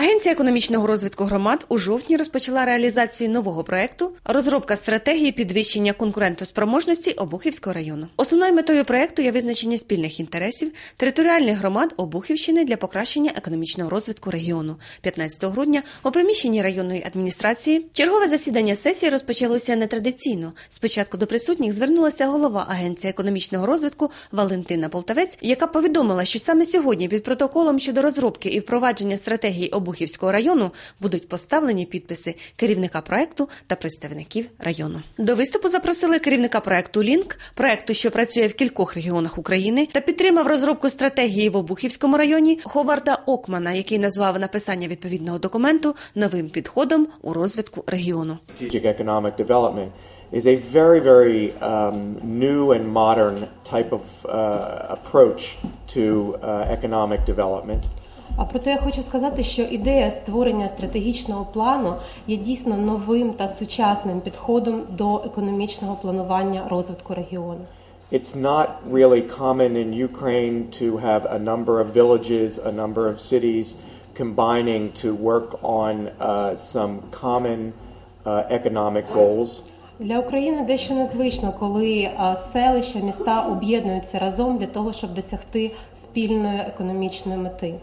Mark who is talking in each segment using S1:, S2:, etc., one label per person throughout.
S1: Агенція економічного розвитку громад у жовтні розпочала реалізацію нового проекту розробка стратегії підвищення конкурентоспроможності Обухівського району. Основною метою проекту є визначення спільних інтересів територіальних громад Обухівщини для покращення економічного розвитку регіону. 15 грудня у приміщенні районної адміністрації чергове засідання сесії розпочалося нетрадиційно. Спочатку до присутніх звернулася голова агенції економічного розвитку Валентина Полтавець, яка повідомила, що саме сьогодні під протоколом щодо розробки і впровадження стратегії Обухівського району будуть поставлені підписи керівника проекту та представників району. До виступу запросили керівника проекту Лінк, проекту, що працює в кількох регіонах України, та підтримав розробку стратегії в Обухівському районі Ховарда Окмана, який назвав написання відповідного документу новим підходом у розвитку регіону.
S2: is a very, very um, new and modern type of uh, approach to uh, economic development.
S3: А проте я хочу сказати, що ідея створення стратегічного плану є дійсно новим та сучасним підходом до економічного планування розвитку регіону.
S2: It's not really common in Ukraine to have a number of villages, a number of cities combining to work on uh, some common uh, economic goals.
S3: Для України дещо незвично, коли селища, міста об'єднуються разом для того, щоб досягти спільної економічної мети.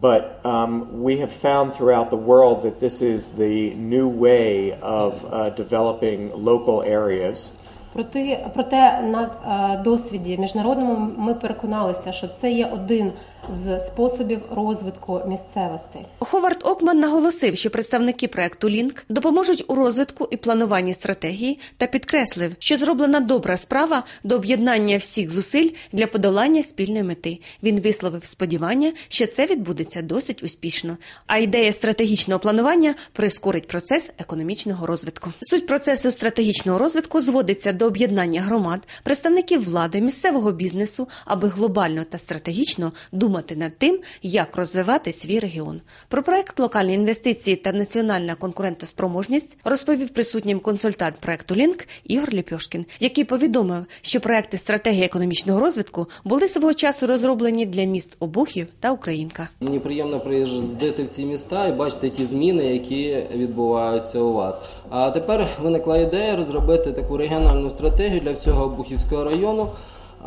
S2: But um, we have found throughout the world that this is the new way of uh, developing local areas.
S3: Проте, проте на а, досвіді міжнародному ми переконалися, що це є один з способів розвитку місцевостей.
S1: Ховард Окман наголосив, що представники проекту Лінк допоможуть у розвитку і плануванні стратегії та підкреслив, що зроблена добра справа до об'єднання всіх зусиль для подолання спільної мети. Він висловив сподівання, що це відбудеться досить успішно. А ідея стратегічного планування прискорить процес економічного розвитку. Суть процесу стратегічного розвитку зводиться до об'єднання громад, представників влади, місцевого бізнесу, аби глобально та стратегічно думати над тим, як розвивати свій регіон. Про проект локальні інвестиції та національна конкурентоспроможність розповів присутнім консультант проекту Лінк Ігор Ліпьошкін, який повідомив, що проекти стратегії економічного розвитку були свого часу розроблені для міст Обухів та Українка.
S4: Мені приємно приїздити в ці міста і бачити ті зміни, які відбуваються у вас. А тепер виникла ідея розробити таку регіональну стратегію для всього Обухівського району.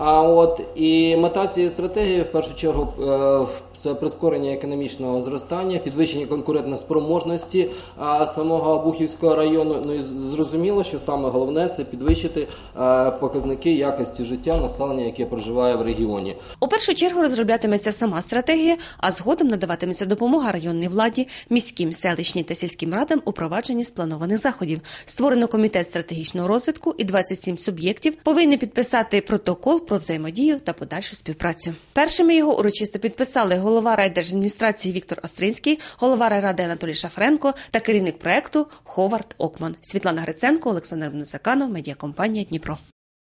S4: А от і мета цієї стратегії в першу чергу е, це прискорення економічного зростання, підвищення конкурентоспроможності а, самого Обухівського району. Ну і зрозуміло, що саме головне це підвищити е, показники якості життя населення, яке проживає в регіоні.
S1: У першу чергу розроблятиметься сама стратегія, а згодом надаватиметься допомога районній владі, міським, селищній та сільським радам у провадженні спланованих заходів. Створено комітет стратегічного розвитку і 27 суб'єктів повинні підписати протокол про взаємодію та подальшу співпрацю. Першими його урочисто підписали голова райдержадміністрації Віктор Остринський, голова райради Анатолій Шафренко та керівник проекту Ховард Окман. Світлана Гриценко, Олександр Бнацаканов, медіакомпанія Дніпро.